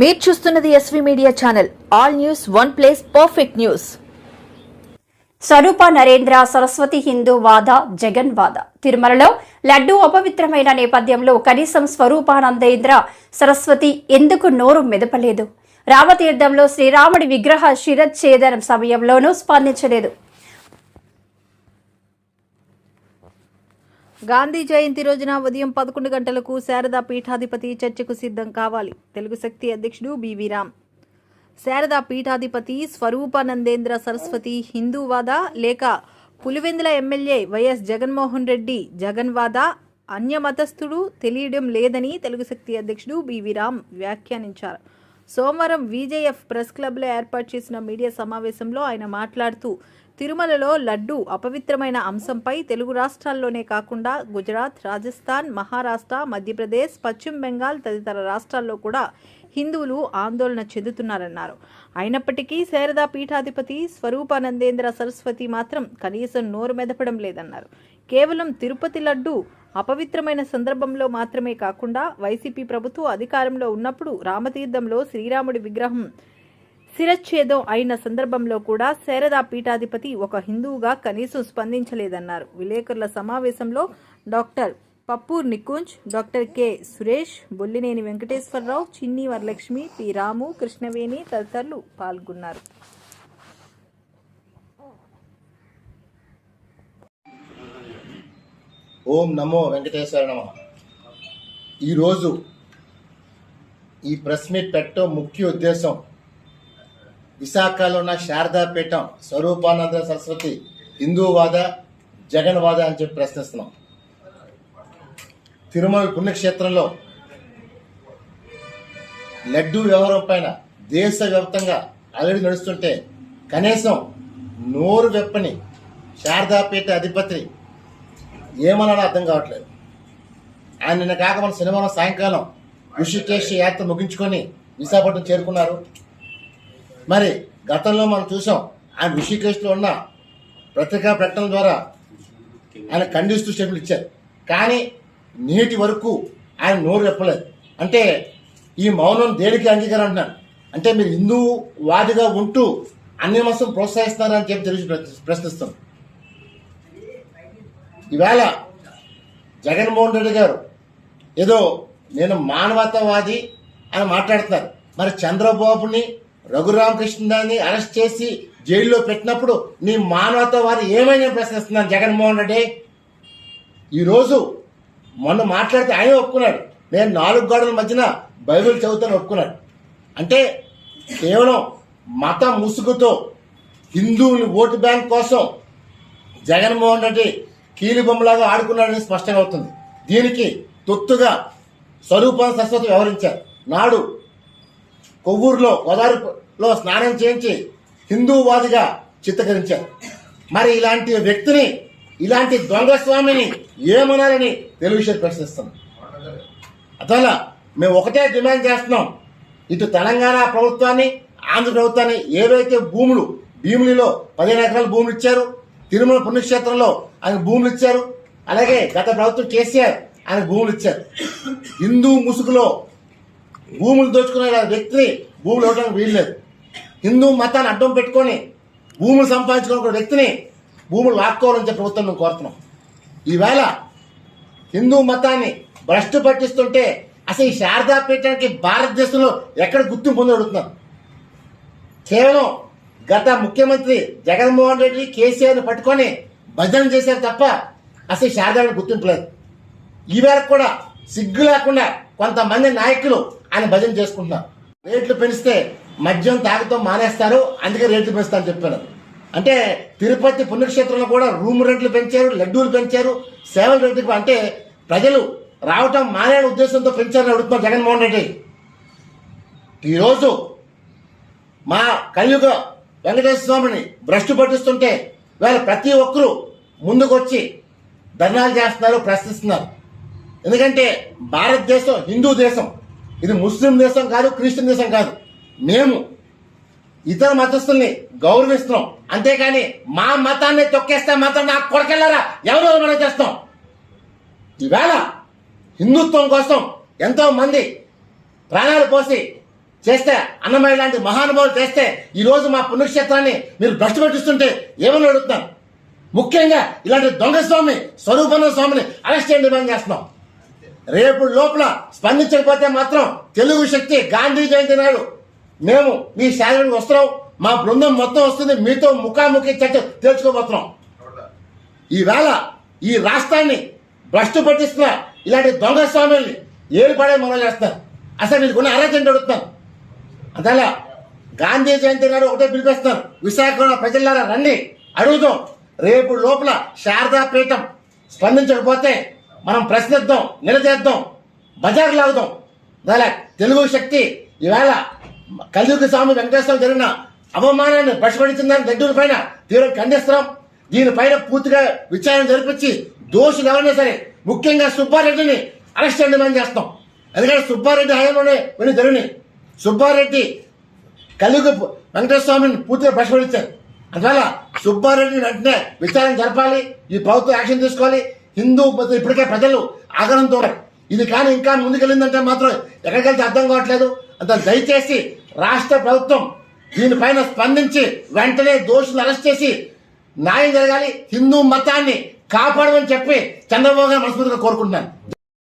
మీరు చూస్తున్నది SV media channel all news one place perfect news Swarupa Narendra Saraswati Hindu వాద జగన్ వాద. తిరుమలలో లడ్డు అపవిత్రమైన నేపథ్యంలో కనీసం స్వరూపానందేంద్ర సరస్వతి ఎందుకు నోరు మెదపలేదు? రామతీర్థంలో శ్రీరాముడి విగ్రహ శిరచ్ఛేదనం సమయంలోనూ స్పందించలేదు. గాంధీ జయంతి రోజున ఉదయం పదకొండు గంటలకు శారదా పీఠాధిపతి చర్చకు సిద్ధం కావాలి. తెలుగు శక్తి అధ్యక్షుడు బివి రామ్. శారదా పీఠాధిపతి స్వరూపానందేంద్ర సరస్వతి హిందూవాద లేక పులివెందుల ఎమ్మెల్యే వైఎస్ జగన్మోహన్ రెడ్డి జగన్వాద అన్యమతస్థుడు తెలియడం లేదని తెలుగు శక్తి అధ్యక్షుడు బివి రామ్ వ్యాఖ్యానించారు. సోమవారం విజేఎఫ్ ప్రెస్ క్లబ్లో ఏర్పాటు చేసిన మీడియా సమావేశంలో ఆయన మాట్లాడుతూ తిరుమలలో లడ్డు అపవిత్రమైన అంశంపై తెలుగు రాష్ట్రాల్లోనే కాకుండా గుజరాత్ రాజస్థాన్ మహారాష్ట్ర మధ్యప్రదేశ్ పశ్చిమ బెంగాల్ తదితర రాష్ట్రాల్లో కూడా హిందువులు ఆందోళన చెందుతున్నారన్నారు. అయినప్పటికీ శారదా పీఠాధిపతి స్వరూపానందేంద్ర సరస్వతి మాత్రం కనీసం నోరు మెదపడం లేదన్నారు. కేవలం తిరుపతి లడ్డు అపవిత్రమైన సందర్భంలో మాత్రమే కాకుండా వైసీపీ ప్రభుత్వం అధికారంలో ఉన్నప్పుడు రామతీర్థంలో శ్రీరాముడి విగ్రహం శిరచ్ఛేదం అయిన సందర్భంలో కూడా శారదా పీఠాధిపతి ఒక హిందువుగా కనీసం స్పందించలేదన్నారు. విలేకరుల సమావేశంలో doctor Pappur Nikunj doctor K. Suresh Bollineni Venkateswararao Chinni Varalakshmi P. రాము కృష్ణవేణి తదితరులు పాల్గొన్నారు. ఓం నమో వెంకటేశ్వర నమ. ఈరోజు ఈ ప్రెస్ మీట్ పెట్టడం ముఖ్య ఉద్దేశం. విశాఖలో ఉన్న శారదాపీఠం స్వరూపానంద సరస్వతి హిందూవాద జగన్వాద అని చెప్పి ప్రశ్నిస్తున్నాం. తిరుమల పుణ్యక్షేత్రంలో లడ్డూ వ్యవహారం పైన దేశవ్యాప్తంగా అలడి నడుస్తుంటే కనీసం నోరు వెప్పని శారదాపేట అధిపతి ఏమనాలో అర్థం కావట్లేదు. ఆయన నిన్న కాక మన శనివారం సాయంకాలం ఋషికేశ్ యాత్ర ముగించుకొని విశాఖపట్నం చేరుకున్నారు. మరి గతంలో మనం చూసాం ఆయన ఋషికేశ్లో ఉన్న పత్రికా ప్రకటన ద్వారా ఆయన ఖండిస్తూ స్టేట్మెంట్ ఇచ్చారు. కానీ నేటి వరకు ఆయన నోరు చెప్పలేదు అంటే ఈ మౌనం దేనికి అంగీకారం అంటున్నాను అంటే మీరు హిందూ వాదిగా ఉంటూ అన్ని మతం ప్రోత్సహిస్తున్నారని చెప్పి తెలిసి ప్రశ్నిస్తాం. ఈవేళ జగన్మోహన్ రెడ్డి గారు ఏదో నేను మానవతావాది అని మాట్లాడుతున్నారు. మరి చంద్రబాబుని రఘురామకృష్ణని అరెస్ట్ చేసి జైల్లో పెట్టినప్పుడు నీ మానవతావాది వారు ఏమైనా ప్రశ్నిస్తున్నాను జగన్మోహన్ రెడ్డి? ఈరోజు మొన్న మాట్లాడితే ఆయన ఒప్పుకున్నాడు. నేను నాలుగు గోడల మధ్యన బైబిల్ చదువుతాను ఒప్పుకున్నాడు. అంటే కేవలం మత ముసుగుతో హిందువుని ఓటు బ్యాంక్ కోసం జగన్మోహన్ రెడ్డి కీలు బొమ్మలాగా ఆడుకున్నాడని స్పష్టంగా అవుతుంది. దీనికి తొత్తుగా స్వరూపం సరస్వతి వ్యవహరించారు నాడు కొవ్వూరులో గోదావరిలో స్నానం చేయించి హిందూవాదిగా చిత్రీకరించారు మరి ఇలాంటి వ్యక్తిని ఇలాంటి దొంగ స్వామిని ఏమనాలని తెలుగుదేశం ప్రశ్నిస్తాం అతల మేము ఒకటే డిమాండ్ చేస్తున్నాం. ఇటు తెలంగాణ ప్రభుత్వాన్ని ఆంధ్ర ప్రభుత్వాన్ని ఏవైతే భూములు భీములిలో పదిహేను ఎకరాల భూములు ఇచ్చారు తిరుమల పుణ్యక్షేత్రంలో ఆయన భూములు ఇచ్చారు అలాగే గత ప్రభుత్వం కేసీఆర్ ఆయన భూములు ఇచ్చారు. హిందూ ముసుగులో భూములు దోచుకునే వ్యక్తిని భూములు ఇవ్వడానికి వీల్లేదు. హిందూ మతాన్ని అడ్డం పెట్టుకొని భూములు సంపాదించుకున్న వ్యక్తిని భూములు లాక్కోవాలని చెప్పి ప్రభుత్వం మేము కోరుతున్నాం. ఈవేళ హిందూ మతాన్ని భ్రష్టు పట్టిస్తుంటే అసలు ఈ శారదా పీఠానికి భారతదేశంలో ఎక్కడ గుర్తింపు పొంది అడుగుతున్నారు కేవలం గత ముఖ్యమంత్రి జగన్మోహన్ రెడ్డి కేసీఆర్ని పట్టుకొని భజన చేశారు తప్ప అసలు శారదానికి శారదాని గుర్తింపు లేదు. ఈవేళ కూడా సిగ్గు లేకుండా కొంతమంది నాయకులు ఆయన భజన చేసుకుంటున్నారు. రేట్లు పెంచితే మద్యం తాగుతాం మానేస్తారు అందుకే రేట్లు పెంచుతారని చెప్పారు. అంటే తిరుపతి పుణ్యక్షేత్రంలో కూడా రూమ్ రెంట్లు పెంచారు లడ్డూలు పెంచారు సేవల రేట్లు అంటే ప్రజలు రావటం మానే ఉద్దేశంతో పెంచారని అడుగుతున్నారు జగన్మోహన్ రెడ్డి. ఈరోజు మా కలియుగ వెంకటేశ్వర స్వామిని భ్రష్టు పట్టిస్తుంటే వీళ్ళ ప్రతి ఒక్కరూ ముందుకొచ్చి ధర్నాలు చేస్తున్నారు ప్రశ్నిస్తున్నారు. ఎందుకంటే భారతదేశం హిందూ దేశం. ఇది ముస్లిం దేశం కాదు క్రిస్టియన్ దేశం కాదు. మేము ఇతర మతస్థుల్ని గౌరవిస్తున్నాం. అంతేకాని మా మతాన్ని తొక్కేస్తే మాత్రం నాకు కొడకెళ్ళారా? ఎవరు మనం చేస్తాం? ఈవేళ హిందుత్వం కోసం ఎంతో మంది ప్రాణాలు పోసి చేస్తే అన్నమయ్య లాంటి మహానుభావులు చేస్తే ఈరోజు మా పుణ్యక్షేత్రాన్ని మీరు భ్రష్టు పెట్టిస్తుంటే ఏమని అడుగుతున్నాను ముఖ్యంగా ఇలాంటి దొంగ స్వామి స్వరూపన్న స్వామిని అరెస్ట్ చేయండి డిమాండ్ చేస్తున్నాం. రేపు లోపల స్పందించకపోతే మాత్రం తెలుగు శక్తి గాంధీ జయంతి నాడు. మేము మీ శారీరక వస్తున్నాం. మా బృందం మొత్తం వస్తుంది. మీతో ముఖాముఖి చర్చ తెలుసుకోబోతున్నాం. ఈవేళ ఈ రాష్ట్రాన్ని భ్రష్టు పట్టిస్తున్న ఇలాంటి దొంగ స్వామిని ఏలు పడే మనం చేస్తారు అసలు మీకు ఉన్న అర్హత అడుగుతున్నాను అందువల్ల గాంధీ జయంతి నాడు ఒకటే పిలిపిస్తున్నారు. విశాఖపట్నం ప్రజలారా రండి. అడుగుదాం. రేపు లోపల శారదాపీఠం స్పందించకపోతే మనం ప్రశ్నిద్దాం నిలదీద్దాం బజార్ లాగుదాం దాలా తెలుగు శక్తి ఈవేళ కలియుగ స్వామి వెంకటేశ్వరం జరిగిన అవమానాన్ని పట్టుబడిందని దగ్గర పైన తీవ్రంగా ఖండిస్తున్నాం. దీనిపైన పూర్తిగా విచారణ జరిపించి దోషులు ఎవరైనా సరే ముఖ్యంగా సుబ్బారెడ్డిని అరెస్ట్ డిమాండ్ చేస్తాం. ఎందుకంటే సుబ్బారెడ్డి హయాంలోనే కొన్ని జరిగినాయి. సుబ్బారెడ్డి కలియుగ వెంకటేశ్వర స్వామిని పూర్తిగా బషపడించారు అందువల్ల సుబ్బారెడ్డిని వెంటనే విచారణ జరపాలి ఈ ప్రభుత్వం యాక్షన్ తీసుకోవాలి హిందూ ఇప్పటికే ప్రజలు ఆగడంతో దూరం ఇది కానీ ఇంకా ముందుకెళ్ళిందంటే మాత్రం ఎక్కడికెళ్తే అర్థం కావట్లేదు. అంత దయచేసి రాష్ట్ర ప్రభుత్వం దీనిపైన స్పందించి వెంటనే దోషులు అరెస్ట్ చేసి న్యాయం జరగాలి హిందూ మతాన్ని కాపాడమని చెప్పి చంద్రబాబు గారు మనస్ఫూర్తిగా కోరుకుంటున్నాను.